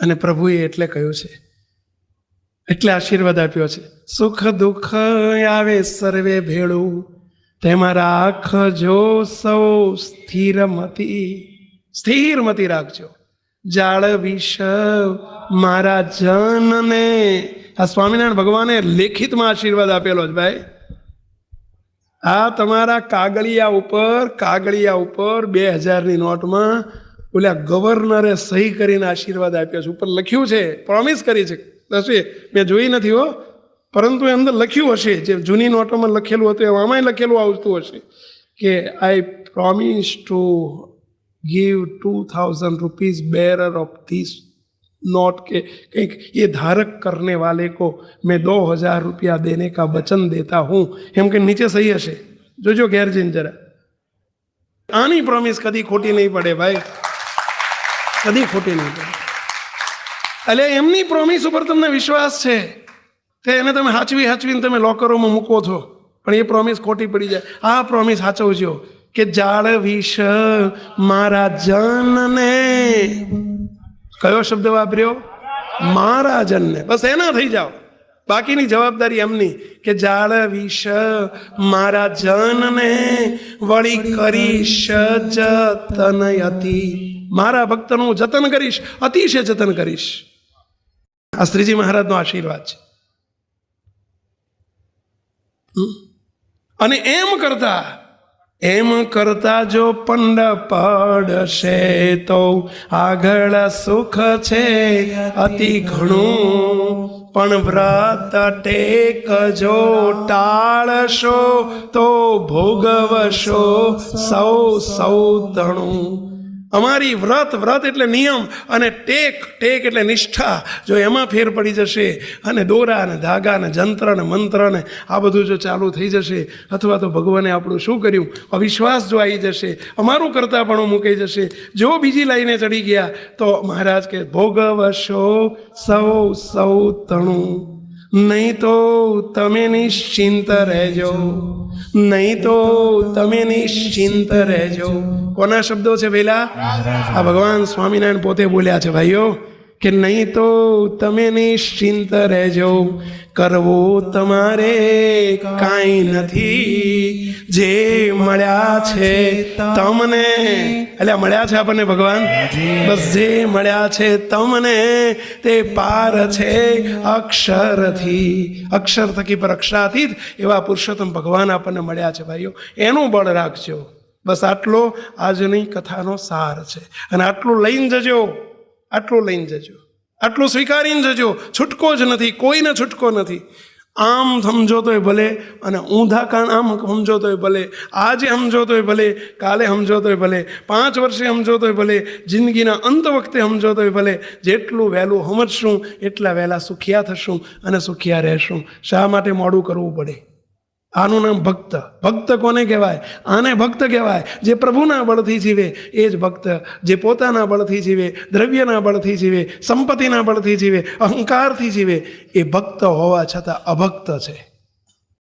અને પ્રભુએ એટલે કહ્યું છે. એટલે આશીર્વાદ આપ્યો છે. સુખ દુઃખ આવે સર્વે ભેળું. તેમાં રાખજો સૌ સ્થિરમતી સ્થિરમતી રાખજો. જાળવીશ મારા જનને. આ સ્વામિનારાયણ ભગવાને લેખિતમાં આશીર્વાદ આપેલો છે ભાઈ. આ તમારા કાગળિયા ઉપર કાગળિયા ઉપર બે હજારની નોટમાં ઓલા ગવર્નરે સહી કરીને આશીર્વાદ આપ્યો છે ઉપર લખ્યું છે પ્રોમિસ કરી છે હશે મેં જોઈ નથી હો પરંતુ એ અંદર લખ્યું હશે જે જૂની નોટોમાં લખેલું હતું એમાં આમાંય લખેલું આવતું હશે કે I promise to give two thousand rupees bearer of this note के કંઈક ये धारक करने वाले को मैं दो हजार रुपया देने का वचन देता हूँ એમ કે નીચે સહી હશે જોજો ઘેર જઈને જરા આની પ્રોમિસ કદી ખોટી નહીં પડે ભાઈ કદી ખોટી નહીં પડે એટલે એમની પ્રોમિસ ઉપર તમને વિશ્વાસ છે તે એને તમે હાચવી હાચવીને તમે લોકરોમાં મૂકો છો. પણ એ પ્રોમિસ ખોટી પડી જાય. આ પ્રોમિસ હાચવજો કે જાળવીશ મારા જનને. કયો શબ્દ વાપર્યો? મારા જનને. બસ એના થઈ જાઓ. બાકીની જવાબદારી એમની કે જાળવીશ મારા જનને વળી કરીશ જતન અતિ મારા ભક્તનું જતન કરીશ, અતિશય જતન કરીશ. આ શ્રીજી મહારાજનો આશીર્વાદ છે? અને એમ કરતા એમ કરતા જો પંડ પડશે તો આગળ સુખ છે, અતિ ઘણું. પણ વ્રત ટેક જો ટાળશો, તો ભોગવશો સૌ સૌ તણું. અમારી વ્રત વ્રત એટલે નિયમ અને ટેક ટેક એટલે નિષ્ઠા. જો એમાં ફેર પડી જશે અને દોરા અને ધાગા અને જંત્ર ને મંત્ર ને આ બધું જો ચાલુ થઈ જશે, અથવા તો ભગવાને આપણું શું કર્યું? અવિશ્વાસ જો આવી જશે, અમારું કરતા પણ મૂકાઈ જશે. જો બીજી લાઈને ચડી ગયા, તો મહારાજ કે ભોગવશો સૌ સૌ તણું. નહીં તો તમે નિશ્ચિંત રહેજો. નહીં તો તમે નિશ્ચિંત રહેજો. કોના શબ્દો છે પેલા આ ભગવાન સ્વામિનારાયણ પોતે બોલ્યા છે ભાઈઓ. કે નહીં તો તમે નિશ્ચિંત રહેજો. કરવું તમારે કાંઈ નથી. જે મળ્યા છે તમને. એટલે મળ્યા છે આપણને ભગવાન? બસ જે મળ્યા છે તમને તે પાર છે અક્ષરથી. અક્ષર થકી પર અક્ષરાતીત એવા પુરુષોત્તમ ભગવાન આપણને મળ્યા છે ભાઈઓ. એનું બળ રાખજો. બસ આટલો આજની કથાનો સાર છે. અને આટલું લઈને જજો. આટલું લઈને જજો. આટલું સ્વીકારીને જજો. છૂટકો જ નથી. કોઈને છૂટકો નથી. આમ સમજો તોય ભલે અને ઊંધા કાન આમ સમજો તોય ભલે. આજે સમજો તોય ભલે, કાલે સમજો તોય ભલે. પાંચ વર્ષે સમજો તોય ભલે. જિંદગીના અંત વખતે સમજો તોય ભલે. જેટલું વહેલું સમજશું, એટલા વહેલા સુખિયા થશું અને સુખિયા રહેશું. શા માટે મોડું કરવું પડે? આનું નામ ભક્ત. ભક્ત કોને કહેવાય? આને ભક્ત કહેવાય. જે પ્રભુના બળથી જીવે, એ જ ભક્ત. જે પોતાના બળથી જીવે, દ્રવ્યના બળથી જીવે, સંપત્તિના બળથી જીવે, અહંકારથી જીવે, એ ભક્ત હોવા છતાં અભક્ત છે.